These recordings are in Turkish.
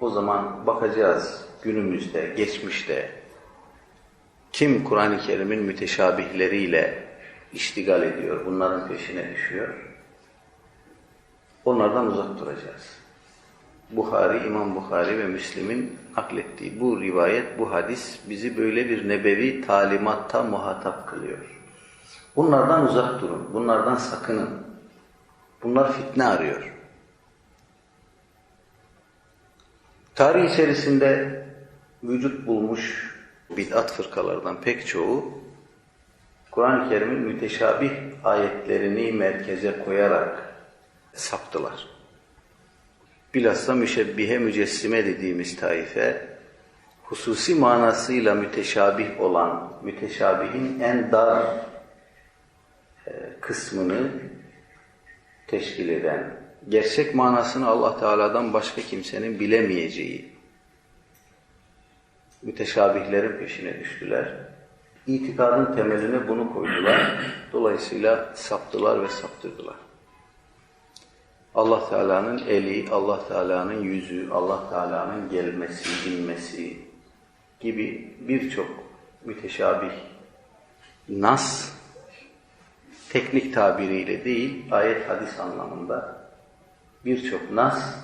O zaman bakacağız günümüzde, geçmişte kim Kur'an-ı Kerim'in müteşabihleriyle iştigal ediyor, bunların peşine düşüyor. Onlardan uzak duracağız. Buhari, İmam Buhari ve Müslim'in naklettiği bu rivayet, bu hadis bizi böyle bir nebevi talimatta muhatap kılıyor. Bunlardan uzak durun, bunlardan sakının. Bunlar fitne arıyor. Tarih içerisinde vücut bulmuş bid'at fırkalardan pek çoğu Kur'an-ı Kerim'in müteşabih ayetlerini merkeze koyarak saptılar. Bilhassa müşebbihe mücessime dediğimiz taife hususi manasıyla müteşabih olan müteşabihin en dar e, kısmını teşkil eden gerçek manasını Allah Teala'dan başka kimsenin bilemeyeceği müteşabihlerin peşine düştüler. İtikadın temeline bunu koydular. Dolayısıyla saptılar ve saptırdılar. Allah Teala'nın eli, Allah Teala'nın yüzü, Allah Teala'nın gelmesi, inmesi gibi birçok müteşabih nas teknik tabiriyle değil, ayet hadis anlamında birçok nas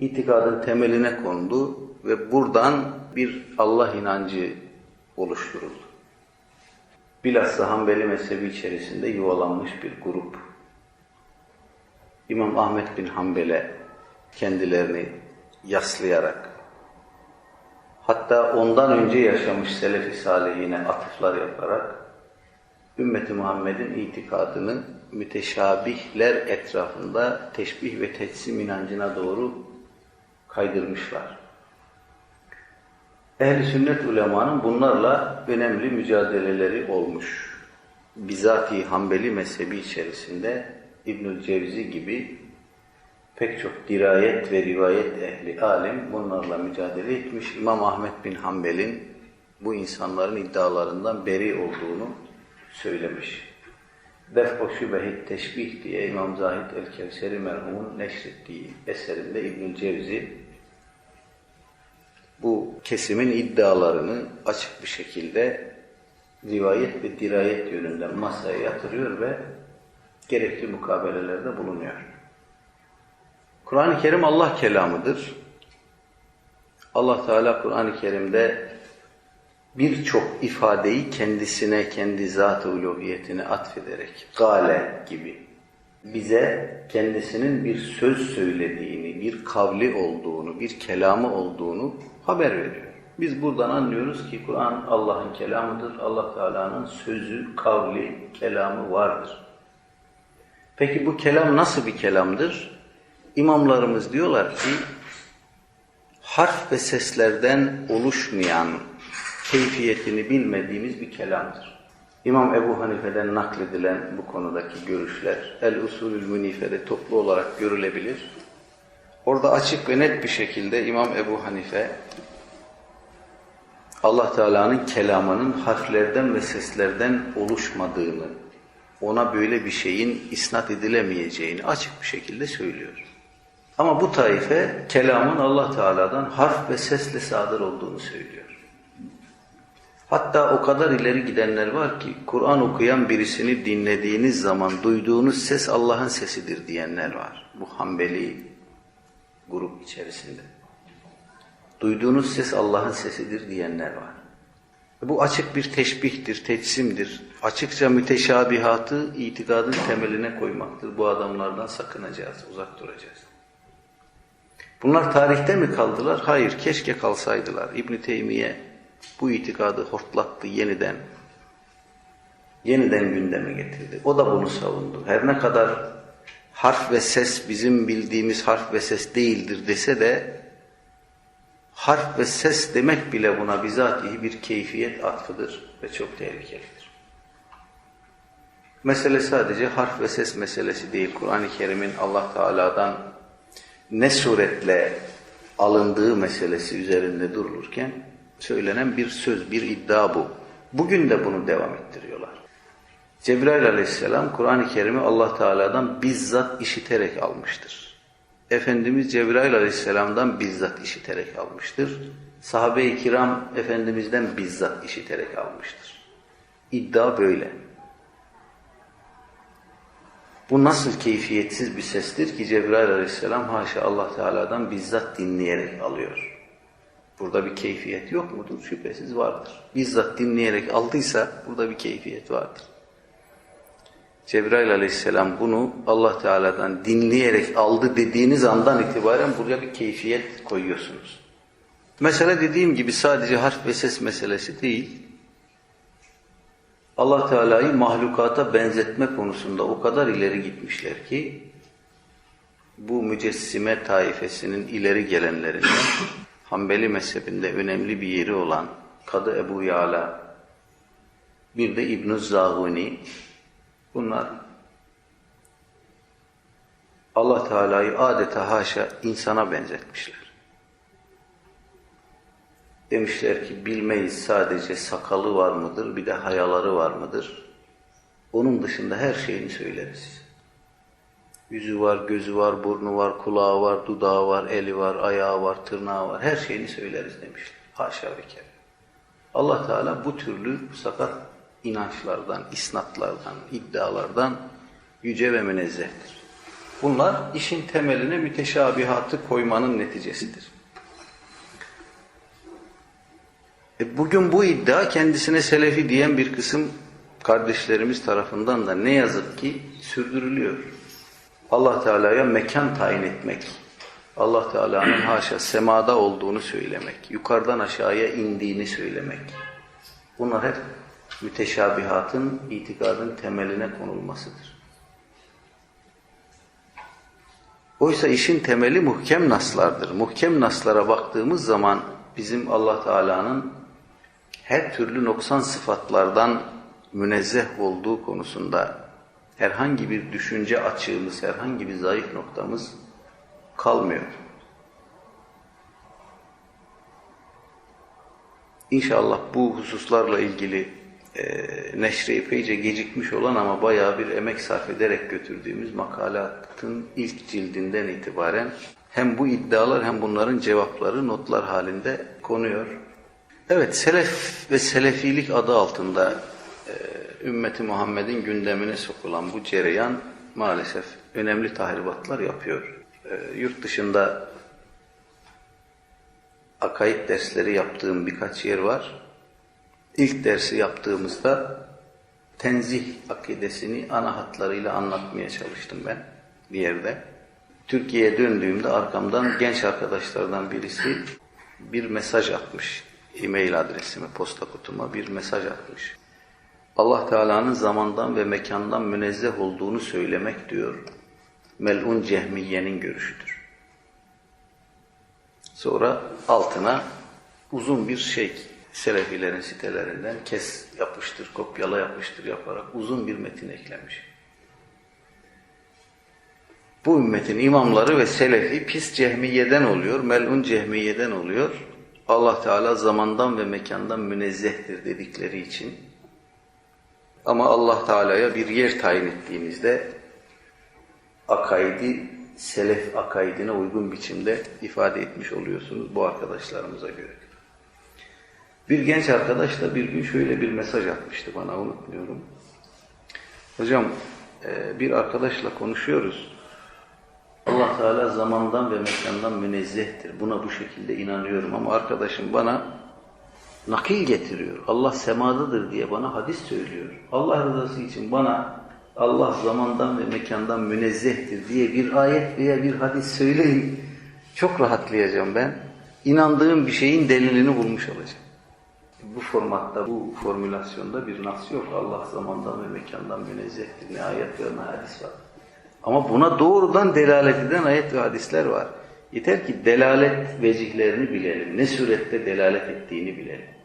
itikadın temeline kondu ve buradan bir Allah inancı oluşturuldu. Bilhassa Hanbeli mezhebi içerisinde yuvalanmış bir grup. İmam Ahmet bin Hanbel'e kendilerini yaslayarak hatta ondan önce yaşamış Selefi Salihine atıflar yaparak ümmeti Muhammed'in itikadını müteşabihler etrafında teşbih ve tetsim inancına doğru kaydırmışlar. Ehl-i sünnet ulemanın bunlarla önemli mücadeleleri olmuş. Bizatihi Hanbeli mezhebi içerisinde İbnül Cevzi gibi pek çok dirayet ve rivayet ehli alim bunlarla mücadele etmiş. İmam Ahmet bin Hanbel'in bu insanların iddialarından beri olduğunu söylemiş. Def-o Şübehit Teşbih diye İmam Zahid el-Kevseri merhumun neşrettiği eserinde İbnül Cevzi bu kesimin iddialarını açık bir şekilde rivayet ve dirayet yönünden masaya yatırıyor ve gerekli mukabelelerde bulunuyor. Kur'an-ı Kerim Allah kelamıdır. Allah Teala Kur'an-ı Kerim'de birçok ifadeyi kendisine, kendi zat-ı uluhiyetine atfederek, gale gibi bize kendisinin bir söz söylediğini, bir kavli olduğunu, bir kelamı olduğunu haber veriyor. Biz buradan anlıyoruz ki Kur'an Allah'ın kelamıdır. Allah Teala'nın sözü, kavli, kelamı vardır. Peki bu kelam nasıl bir kelamdır? İmamlarımız diyorlar ki harf ve seslerden oluşmayan keyfiyetini bilmediğimiz bir kelamdır. İmam Ebu Hanife'den nakledilen bu konudaki görüşler El-Usulül Münife'de toplu olarak görülebilir. Orada açık ve net bir şekilde İmam Ebu Hanife Allah Teala'nın kelamının harflerden ve seslerden oluşmadığını, ona böyle bir şeyin isnat edilemeyeceğini açık bir şekilde söylüyor. Ama bu taife kelamın Allah Teala'dan harf ve sesle sadır olduğunu söylüyor. Hatta o kadar ileri gidenler var ki Kur'an okuyan birisini dinlediğiniz zaman duyduğunuz ses Allah'ın sesidir diyenler var. Bu Hanbeli grup içerisinde. Duyduğunuz ses Allah'ın sesidir diyenler var. Bu açık bir teşbihtir, tetsimdir. Açıkça müteşabihatı itikadın temeline koymaktır. Bu adamlardan sakınacağız, uzak duracağız. Bunlar tarihte mi kaldılar? Hayır, keşke kalsaydılar. İbn Teymiye bu itikadı hortlattı yeniden. Yeniden gündeme getirdi. O da bunu savundu. Her ne kadar harf ve ses bizim bildiğimiz harf ve ses değildir dese de harf ve ses demek bile buna bizatihi bir keyfiyet atfıdır ve çok tehlikelidir. Mesele sadece harf ve ses meselesi değil. Kur'an-ı Kerim'in Allah Teala'dan ne suretle alındığı meselesi üzerinde durulurken söylenen bir söz, bir iddia bu. Bugün de bunu devam ettiriyorlar. Cebrail aleyhisselam Kur'an-ı Kerim'i Allah Teala'dan bizzat işiterek almıştır. Efendimiz Cebrail aleyhisselamdan bizzat işiterek almıştır. Sahabe-i kiram Efendimiz'den bizzat işiterek almıştır. İddia böyle. Bu nasıl keyfiyetsiz bir sestir ki Cebrail aleyhisselam haşa Allah Teala'dan bizzat dinleyerek alıyor. Burada bir keyfiyet yok mudur? Şüphesiz vardır. Bizzat dinleyerek aldıysa burada bir keyfiyet vardır. Cebrail aleyhisselam bunu Allah Teala'dan dinleyerek aldı dediğiniz andan itibaren buraya bir keyfiyet koyuyorsunuz. Mesele dediğim gibi sadece harf ve ses meselesi değil. Allah Teala'yı mahlukata benzetme konusunda o kadar ileri gitmişler ki bu mücessime taifesinin ileri gelenlerinden Hanbeli mezhebinde önemli bir yeri olan Kadı Ebu Yala bir de İbn-i Zahuni bunlar Allah Teala'yı adeta haşa insana benzetmişler. Demişler ki bilmeyiz sadece sakalı var mıdır bir de hayaları var mıdır? Onun dışında her şeyini söyleriz. Yüzü var, gözü var, burnu var, kulağı var, dudağı var, eli var, ayağı var, tırnağı var. Her şeyini söyleriz demişler. Haşa ve kere. Allah Teala bu türlü sakat inançlardan, isnatlardan, iddialardan yüce ve münezzehtir. Bunlar işin temeline müteşabihatı koymanın neticesidir. E bugün bu iddia kendisine selefi diyen bir kısım kardeşlerimiz tarafından da ne yazık ki sürdürülüyor. Allah Teala'ya mekan tayin etmek, Allah Teala'nın haşa semada olduğunu söylemek, yukarıdan aşağıya indiğini söylemek. Bunlar hep müteşabihatın, itikadın temeline konulmasıdır. Oysa işin temeli muhkem naslardır. Muhkem naslara baktığımız zaman bizim Allah Teala'nın her türlü noksan sıfatlardan münezzeh olduğu konusunda herhangi bir düşünce açığımız, herhangi bir zayıf noktamız kalmıyor. İnşallah bu hususlarla ilgili e, neşre epeyce gecikmiş olan ama bayağı bir emek sarf ederek götürdüğümüz makalatın ilk cildinden itibaren hem bu iddialar hem bunların cevapları notlar halinde konuyor. Evet, selef ve selefilik adı altında ümmeti Muhammed'in gündemine sokulan bu cereyan maalesef önemli tahribatlar yapıyor. E, yurt dışında akaid dersleri yaptığım birkaç yer var. İlk dersi yaptığımızda tenzih akidesini ana hatlarıyla anlatmaya çalıştım ben bir yerde. Türkiye'ye döndüğümde arkamdan genç arkadaşlardan birisi bir mesaj atmış. E-mail adresime, posta kutuma bir mesaj atmış. Allah Teala'nın zamandan ve mekandan münezzeh olduğunu söylemek diyor. Mel'un Cehmiye'nin görüşüdür. Sonra altına uzun bir şey Selefilerin sitelerinden kes yapıştır, kopyala yapıştır yaparak uzun bir metin eklemiş. Bu ümmetin imamları ve selefi pis cehmiyeden oluyor, melun cehmiyeden oluyor. Allah Teala zamandan ve mekandan münezzehtir dedikleri için. Ama Allah Teala'ya bir yer tayin ettiğinizde akaidi selef akaidine uygun biçimde ifade etmiş oluyorsunuz bu arkadaşlarımıza göre. Bir genç arkadaş da bir gün şöyle bir mesaj atmıştı bana unutmuyorum. Hocam bir arkadaşla konuşuyoruz. Allah Teala zamandan ve mekandan münezzehtir. Buna bu şekilde inanıyorum ama arkadaşım bana nakil getiriyor. Allah semadadır diye bana hadis söylüyor. Allah rızası için bana Allah zamandan ve mekandan münezzehtir diye bir ayet veya bir hadis söyleyin. Çok rahatlayacağım ben. İnandığım bir şeyin delilini bulmuş olacağım. Bu formatta, bu formülasyonda bir nas yok. Allah zamandan ve mekandan münezzehtir. Ne ayet ve ne hadis var. Ama buna doğrudan delalet eden ayet ve hadisler var. Yeter ki delalet vecihlerini bilelim. Ne surette delalet ettiğini bilelim.